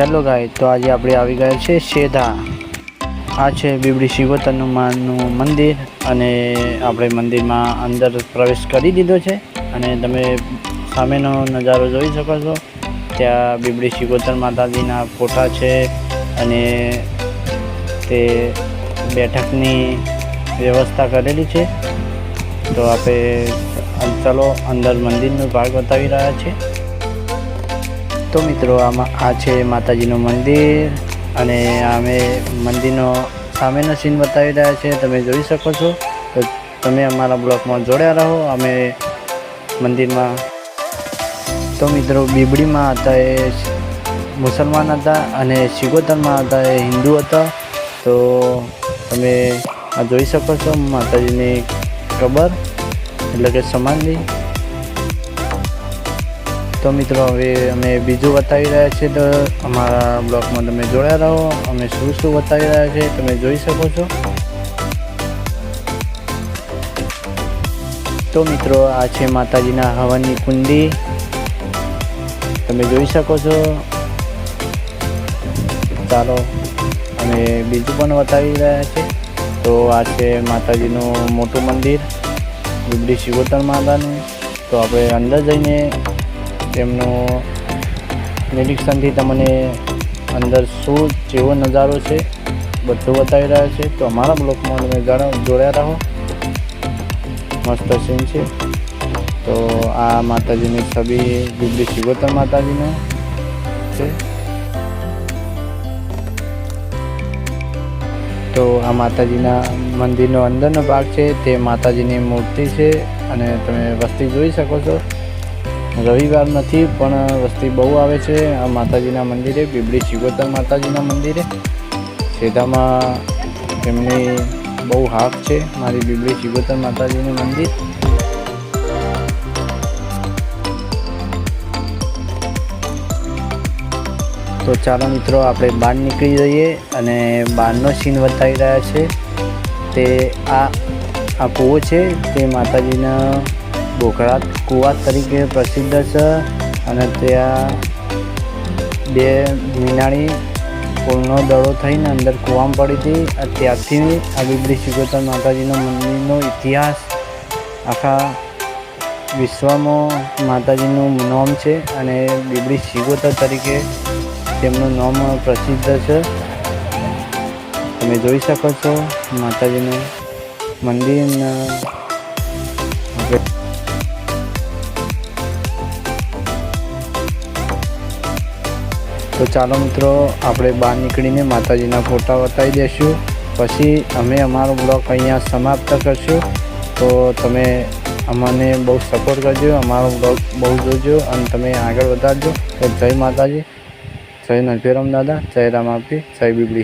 Hello ગાય તો આજે આપણે આવી ગયા છે શેધા. આ છે બીબડી શિવોતરનું હનુમાનનું મંદિર અને આપણે મંદિરમાં અંદર પ્રવેશ કરી દીધો છે. અને તમે સામેનો નજારો જોઈ શકો છો. ત્યાં બીબડી શિવોતર માતાજીના ફોટા છે અને તે બેઠકની વ્યવસ્થા કરેલી છે. તો આપણે ચાલો, અંદર મંદિરનો ભાગ બતાવી રહ્યા છે તો મિત્રો, આમાં આ છે માતાજીનું મંદિર અને અમે મંદિરનો સામેનો સીન બતાવી રહ્યા છે તમે જોઈ શકો છો. તો તમે અમારા બ્લોગમાં જોડ્યા રહો. અમે મંદિરમાં તો મિત્રો, બીબડીમાં હતા એ મુસલમાન હતા અને શિગોતરમાં હતા એ હિન્દુ હતા. તો તમે આ જોઈ શકો છો માતાજીની કબર, એટલે કે સમાધિ. તો મિત્રો, હવે અમે બીજું બતાવી રહ્યા છીએ તો અમારા બ્લોગમાં તમે જોડ્યા રહો. અમે શું શું બતાવી રહ્યા છીએ તમે જોઈ શકો છો. તો મિત્રો, આ છે માતાજીના હવનની કુંડી. તમે જોઈ શકો છો. ચાલો, અમે બીજું પણ બતાવી રહ્યા છીએ. તો આ છે માતાજીનું મોટું મંદિર ગુબડી શિવોતર માતાનું. તો આપણે અંદર જઈને તેમનું નિરીક્ષણથી તમને અંદર શું જેવો નજારો છે, બધું બતાવી રહ્યા છે. તો અમારા બ્લોકમાં તમે જોડાયા રહો. મસ્ત સીન છે. તો આ માતાજીની છબી ગુબડી શિવોતર માતાજીનો છે. તો આ માતાજીના મંદિરનો અંદરનો ભાગ છે. તે માતાજીની મૂર્તિ છે અને તમે વસ્તી જોઈ શકો છો. રવિવાર નથી, પણ વસ્તી બહુ આવે છે. આ માતાજીના મંદિરે, બીબડી શિવોતર માતાજીના મંદિરે. સેધામાં તેમની બહુ હાફ છે, મારી બીબડી શિવોતર માતાજીનું મંદિર. તો ચાલો મિત્રો, આપણે બહાર નીકળી જઈએ અને બહારનો સીન બતાવી રહ્યા છે. તે આ આ કૂવો છે, તે માતાજીના બોખડા કુવા તરીકે પ્રસિદ્ધ છે અને ત્યાં બે મીનાળી પુલનો દડો થઈને અંદર કૂવામાં પડી હતી. ત્યારથી આ બીબડી શિકોતર માતાજીનો મંદિરનો ઇતિહાસ આખા વિશ્વમાં માતાજીનું નામ છે અને બીબડી શિકોતર તરીકે તેમનું નામ પ્રસિદ્ધ છે. તમે જોઈ શકો છો માતાજીનું મંદિર તો ચાલો મિત્રો, આપણે બહાર નીકળીને માતાજીના ફોટા બતાવી દઈશું. પછી અમે અમારો બ્લોગ અહીંયા સમાપ્ત કરશું. તો તમે અમને બહુ સપોર્ટ કરજો, અમારો બ્લોગ બહુ જોજો અને તમે આગળ વધારજો. તો જય માતાજી. જય નરભેરામ દાદા, જય રામ આપી, જય બીબડી.